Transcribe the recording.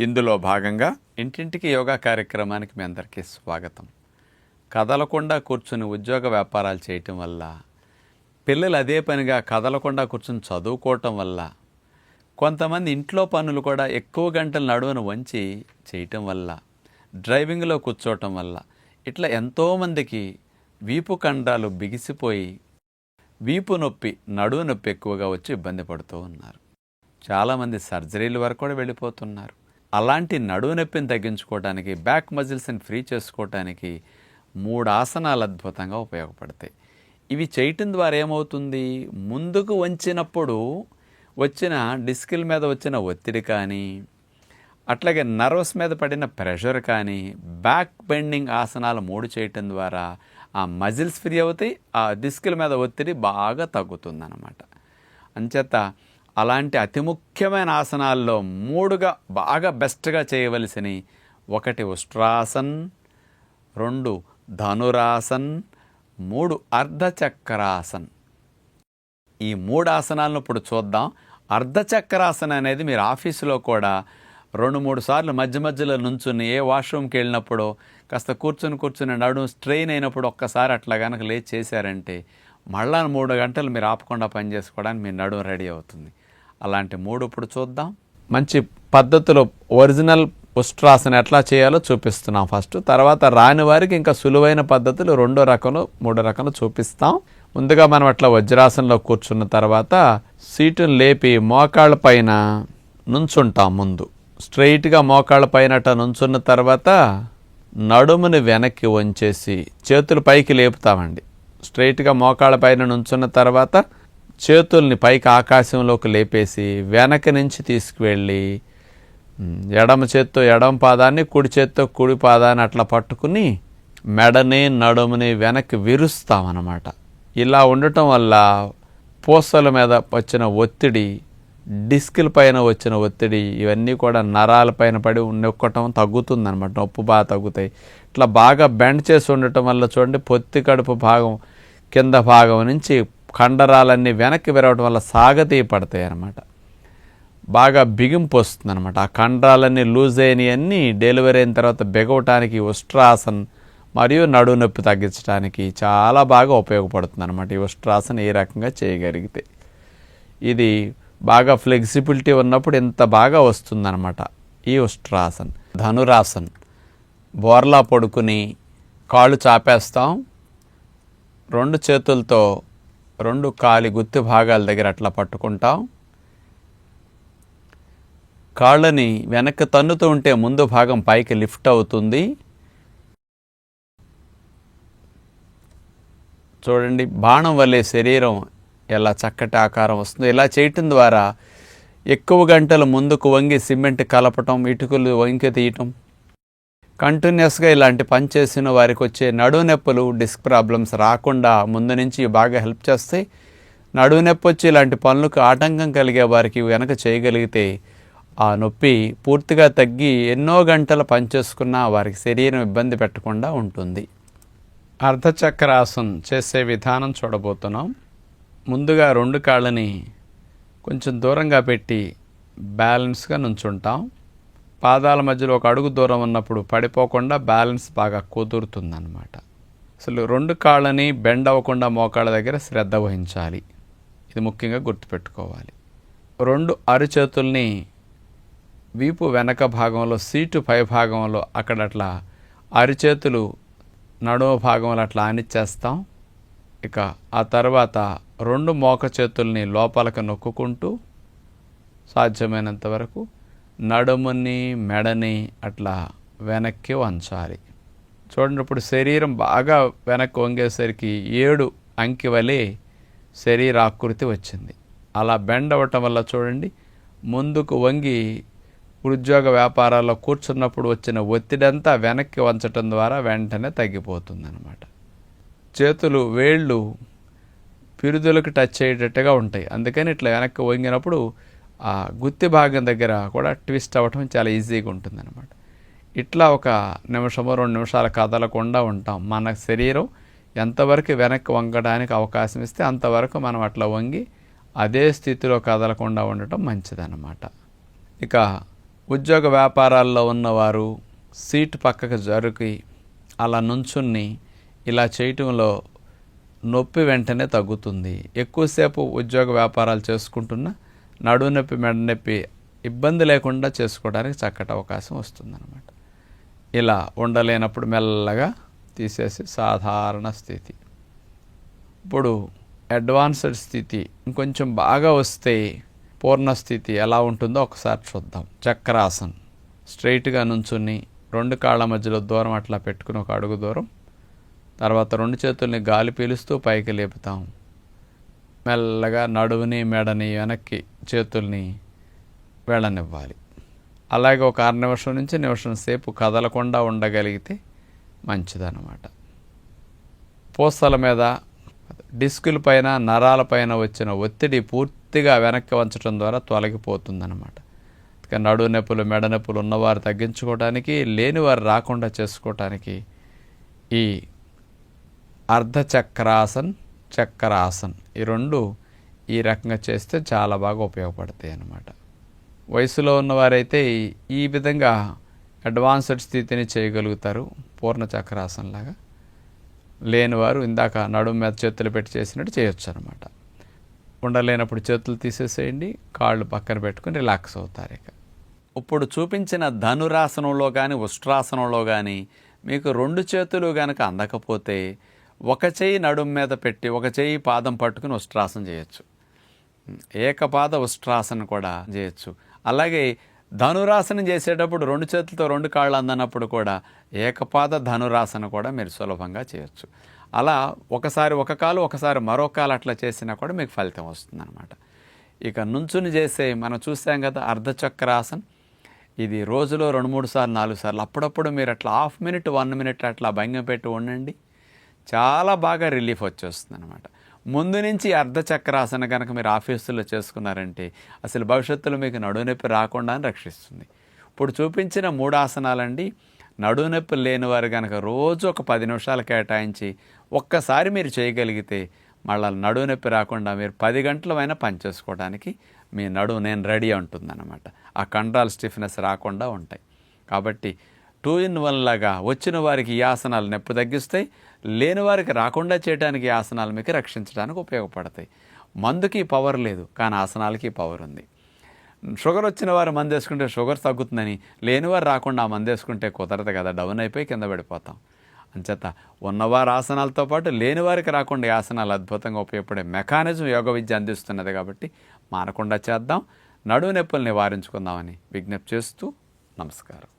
ఇందులో భాగంగా ఇంటింటికి యోగా కార్యక్రమానికి మీ అందరికీ స్వాగతం. కదలకుండా కూర్చుని ఉద్యోగ వ్యాపారాలు చేయటం వల్ల పిల్లలు అదే పనిగా కదలకుండా కూర్చుని చదువుకోవటం వల్ల కొంతమంది ఇంట్లో పనులు కూడా ఎక్కువ గంటలు నడువును వంచి చేయటం వల్ల డ్రైవింగ్లో కూర్చోవటం వల్ల ఇట్లా ఎంతోమందికి వీపు కండాలు బిగిసిపోయి వీపు నొప్పి నడువు నొప్పి ఎక్కువగా వచ్చి ఇబ్బంది పడుతూ ఉన్నారు. చాలామంది సర్జరీల వరకు కూడా వెళ్ళిపోతున్నారు. అలాంటి నడువు నొప్పిని తగ్గించుకోవడానికి బ్యాక్ మజిల్స్ని ఫ్రీ చేసుకోవటానికి మూడు ఆసనాలు అద్భుతంగా ఉపయోగపడతాయి. ఇవి చేయటం ద్వారా ఏమవుతుంది? ముందుకు వంచినప్పుడు వచ్చిన డిస్కిల్ మీద వచ్చిన ఒత్తిడి కానీ అట్లాగే నర్వస్ మీద పడిన ప్రెషర్ కానీ బ్యాక్ బెండింగ్ ఆసనాలు మూడు చేయటం ద్వారా ఆ మజిల్స్ ఫ్రీ అవుతాయి ఆ డిస్కిల్ మీద ఒత్తిడి బాగా తగ్గుతుందన్నమాట. అంచేత అలాంటి అతి ముఖ్యమైన ఆసనాల్లో మూడుగా బాగా బెస్ట్గా చేయవలసినవి. ఒకటి ఉష్ట్రాసన్ రెండు ధనురాసన్ మూడు అర్ధచక్రాసన్. ఈ మూడు ఆసనాలను ఇప్పుడు చూద్దాం. అర్ధచక్రాసన అనేది మీరు ఆఫీసులో కూడా రెండు మూడు సార్లు మధ్య మధ్యలో నుంచుని ఏ వాష్రూమ్కి వెళ్ళినప్పుడు కాస్త కూర్చుని కూర్చుని నడుము స్ట్రెయిన్ అయినప్పుడు ఒక్కసారి అట్లా కనుక లేచి చేశారంటే మళ్ళా మూడు గంటలు మీరు ఆపకుండా పని చేసుకోవడానికి మీ నడుము రెడీ అవుతుంది. అలాంటి మూడు ఇప్పుడు చూద్దాం. మంచి పద్ధతిలో ఒరిజినల్ ఉష్ట్రాసన ఎట్లా చేయాలో చూపిస్తున్నాం ఫస్ట్. తర్వాత రాని వారికి ఇంకా సులువైన పద్ధతులు రెండో రకంలో మూడో రకంలో చూపిస్తాం. ముందుగా మనం అట్లా వజ్రాసనలో కూర్చున్న తర్వాత సీటును లేపి మోకాళ్ళ పైన నుంచుంటాం ముందు. స్ట్రైట్గా మోకాళ్ళ పైన నుంచున్న తర్వాత నడుముని వెనక్కి వంచేసి చేతులు పైకి లేపుతామండి. స్ట్రైట్గా మోకాళ్ళ పైన నుంచున్న తర్వాత చేతుల్ని పైకి ఆకాశంలోకి లేపేసి వెనక నుంచి తీసుకువెళ్ళి ఎడమ చేత్తో ఎడమ పాదాన్ని కుడి చేత్తో కుడి పాదాన్ని అట్లా పట్టుకుని మెడని నడుముని వెనక్కి విరుస్తామన్నమాట. ఇలా ఉండటం వల్ల పూసల మీద వచ్చిన ఒత్తిడి డిస్కుల పైన వచ్చిన ఒత్తిడి ఇవన్నీ కూడా నరాల పైన పడి నొక్కటం తగ్గుతుందన్నమాట. నొప్పి బాగా తగ్గుతాయి. ఇట్లా బాగా బెండ్ చేసి ఉండటం వల్ల చూడండి పొత్తి కడుపు భాగం కింద భాగం నుంచి కండరాలన్నీ వెనక్కి విరవటం వల్ల సాగతీ పడతాయి అన్నమాట. బాగా బిగింపు వస్తుంది అనమాట ఆ కండరాలన్నీ లూజ్ అయినవన్నీ డెలివరీ అయిన తర్వాత బిగవటానికి ఉష్ట్రాసన్ మరియు నడువు నొప్పి తగ్గించడానికి చాలా బాగా ఉపయోగపడుతుంది అనమాట ఈ ఉష్ట్రాసన్ ఏ రకంగా చేయగలిగితే. ఇది బాగా ఫ్లెక్సిబిలిటీ ఉన్నప్పుడు ఇంత బాగా వస్తుందన్నమాట ఈ ఉష్ట్రాసన్. ధనురాసన్. బోర్లా పడుకుని కాళ్ళు చాపేస్తాం. రెండు చేతులతో రెండు కాలి గుత్తి భాగాల దగ్గర అట్లా పట్టుకుంటాం. కాళ్ళని వెనక్కి తన్నుతూ ఉంటే ముందు భాగం పైకి లిఫ్ట్ అవుతుంది. చూడండి బాణం వల్లే శరీరం ఎలా చక్కటి ఆకారం వస్తుందో. ఇలా చేయటం ద్వారా ఎక్కువ గంటలు ముందుకు వంగి సిమెంట్ కలపటం ఇటుకలు వంకి తీయటం కంటిన్యూస్గా ఇలాంటి పని చేసిన వారికి వచ్చే నడువు నొప్పులు డిస్క్ ప్రాబ్లమ్స్ రాకుండా ముందు నుంచి బాగా హెల్ప్ చేస్తాయి నడువునొప్పి వచ్చి ఇలాంటి పనులకు ఆటంకం కలిగే వారికి వెనక చేయగలిగితే ఆ నొప్పి పూర్తిగా తగ్గి ఎన్నో గంటలు పనిచేసుకున్నా వారికి శరీరం ఇబ్బంది పెట్టకుండా ఉంటుంది. అర్ధచక్రాసన్ చేసే విధానం చూడబోతున్నాం. ముందుగా రెండు కాళ్ళని కొంచెం దూరంగా పెట్టి బ్యాలెన్స్గా నుంచుంటాం. పాదాల మధ్యలో ఒక అడుగు దూరం ఉన్నప్పుడు పడిపోకుండా బ్యాలెన్స్ బాగా కుదురుతుందన్నమాట. అసలు రెండు కాళ్ళని బెండ్ అవ్వకుండా మోకాళ్ళ దగ్గర శ్రద్ధ వహించాలి. ఇది ముఖ్యంగా గుర్తుపెట్టుకోవాలి. రెండు అరిచేతుల్ని వీపు వెనక భాగంలో సీటు పై భాగంలో అక్కడ అట్లా అరిచేతులు నడుమ భాగంలో అట్లా ఆనిచ్చేస్తాం. ఇక ఆ తర్వాత రెండు మోక చేతుల్ని లోపలికి నొక్కుకుంటూ సాధ్యమైనంత వరకు నడుముని మెడని అట్లా వెనక్కి వంచాలి. చూడండి ఇప్పుడు శరీరం బాగా వెనక్కి వంగేసరికి ఏడు అంకి వలె శరీరాకృతి వచ్చింది. అలా బెండ్ అవ్వటం వల్ల చూడండి ముందుకు వంగి ఉద్యోగ వ్యాపారాల్లో కూర్చున్నప్పుడు వచ్చిన ఒత్తిడంతా వెనక్కి వంచటం ద్వారా వెంటనే తగ్గిపోతుందన్నమాట. చేతులు వేళ్ళు పిరుదులకు టచ్ అయ్యేటట్టుగా ఉంటాయి. అందుకని ఇట్లా వెనక్కి వంగినప్పుడు ఆ గుత్తి భాగం దగ్గర కూడా ట్విస్ట్ అవ్వటం చాలా ఈజీగా ఉంటుందన్నమాట. ఇట్లా ఒక నిమిషము రెండు నిమిషాలు కదలకుండా ఉంటాం. మన శరీరం ఎంతవరకు వెనక్కి వంగడానికి అవకాశం ఇస్తే అంతవరకు మనం అట్లా వంగి అదే స్థితిలో కదలకుండా ఉండటం మంచిదన్నమాట. ఇక ఉద్యోగ వ్యాపారాల్లో ఉన్నవారు సీట్ పక్కకు జరిగి అలా నుంచుని ఇలా చేయటంలో నొప్పి వెంటనే తగ్గుతుంది. ఎక్కువసేపు ఉద్యోగ వ్యాపారాలు చేసుకుంటున్న నడువు నొప్పి మెడ నొప్పి ఇబ్బంది లేకుండా చేసుకోవడానికి చక్కటి అవకాశం వస్తుందన్నమాట. ఇలా ఉండలేనప్పుడు మెల్లగా తీసేసి సాధారణ స్థితి. ఇప్పుడు అడ్వాన్స్డ్ స్థితి ఇంకొంచెం బాగా వస్తే పూర్ణ స్థితి ఎలా ఉంటుందో ఒకసారి చూద్దాం. చక్రాసన్. స్ట్రైట్గా నుంచుని రెండు కాళ్ళ మధ్యలో దూరం అట్లా పెట్టుకుని ఒక అడుగు దూరం తర్వాత రెండు చేతుల్ని గాలి పీలుస్తూ పైకి లేపుతాం. మెల్లగా నడువుని మెడని వెనక్కి చేతుల్ని వెళ్ళనివ్వాలి. అలాగే ఒక అర నిమిషం నుంచి నిమిషం సేపు కదలకుండా ఉండగలిగితే మంచిదన్నమాట. పూసల మీద డిస్కుల పైన నరాల పైన వచ్చిన ఒత్తిడి పూర్తిగా వెనక్కి వంచడం ద్వారా తొలగిపోతుందన్నమాట. ఇక నొప్పులు మెడ నొప్పులు ఉన్నవారు తగ్గించుకోవడానికి లేనివారు రాకుండా చేసుకోవటానికి ఈ అర్ధచక్రాసన్ చక్రాసన్ ఈ రెండు ఈ రకంగా చేస్తే చాలా బాగా ఉపయోగపడతాయి అన్నమాట. వయసులో ఉన్నవారైతే ఈ- ఈ విధంగా అడ్వాన్స్డ్ స్థితిని చేయగలుగుతారు పూర్ణ చక్రాసనలాగా లేనివారు ఇందాక నడుము మీద చేతులు పెట్టి చేసినట్టు చేయొచ్చు అనమాట ఉండలేనప్పుడు చేతులు తీసేసేయండి కాళ్ళు పక్కన పెట్టుకుని రిలాక్స్ అవుతారు ఇక. ఇప్పుడు చూపించిన ధనురాసనంలో కానీ ఉష్ట్రాసనంలో కానీ మీకు రెండు చేతులు కనుక అందకపోతే ఒక చేయి నడుము మీద పెట్టి ఒక చేయి పాదం పట్టుకుని ఉష్ట్రాసనం చేయొచ్చు. ఏకపాద ఉష్ట్రాసన కూడా చేయొచ్చు. అలాగే ధనురాసనం చేసేటప్పుడు రెండు చేతులతో రెండు కాళ్ళు అందనప్పుడు కూడా ఏకపాద ధనురాసన కూడా మీరు సులభంగా చేయొచ్చు. అలా ఒకసారి ఒక కాలు ఒకసారి మరో కాలు అట్లా చేసినా కూడా మీకు ఫలితం వస్తుందన్నమాట. ఇక నుంచుని చేసే మనం చూసాం కదా అర్ధచక్రాసన్. ఇది రోజులో రెండు మూడు సార్లు నాలుగు సార్లు. అప్పుడప్పుడు మీరు అట్లా హాఫ్ మినిట్ వన్ మినిట్ అట్లా భంగం పెట్టి ఉండండి. చాలా బాగా రిలీఫ్ వచ్చేస్తుంది అనమాట ముందు నుంచి అర్ధచక్రాసన కనుక మీరు ఆఫీసులో చేసుకున్నారంటే అసలు భవిష్యత్తులో మీకు నడునొప్పి రాకుండా రక్షిస్తుంది. ఇప్పుడు చూపించిన మూడు ఆసనాలండి. నడునొప్పి లేని వారు కనుక రోజు ఒక పది నిమిషాలు కేటాయించి ఒక్కసారి మీరు చేయగలిగితే మళ్ళీ నడునొప్పి రాకుండా మీరు పది గంటలమైనా పని చేసుకోవడానికి మీ నడువు నేను రెడీ ఉంటుందన్నమాట ఆ కండరాల స్టిఫ్నెస్ రాకుండా ఉంటాయి. కాబట్టి టూ ఇన్ వన్ లాగా వచ్చిన వారికి ఈ ఆసనాలు నొప్పి తగ్గిస్తాయి లేని వారికి రాకుండా చేయడానికి ఆసనాలు మీకు రక్షించడానికి ఉపయోగపడతాయి. మందుకి పవర్ లేదు కానీ ఆసనాలకి పవర్ ఉంది. షుగర్ వచ్చిన వారు మందు వేసుకుంటే షుగర్ తగ్గుతుందని లేనివారు రాకుండా ఆ మందు వేసుకుంటే కుదరదు కదా డౌన్ అయిపోయి కింద పడిపోతాం. అంచేత ఉన్నవారు ఆసనాలతో పాటు లేని వారికి రాకుండా ఆసనాలు అద్భుతంగా ఉపయోగపడే మెకానిజం యోగ విద్య అందిస్తున్నది కాబట్టి మానకుండా చేద్దాం. నడువు నొప్పులు నివారించుకుందామని విజ్ఞప్తి చేస్తూ నమస్కారం.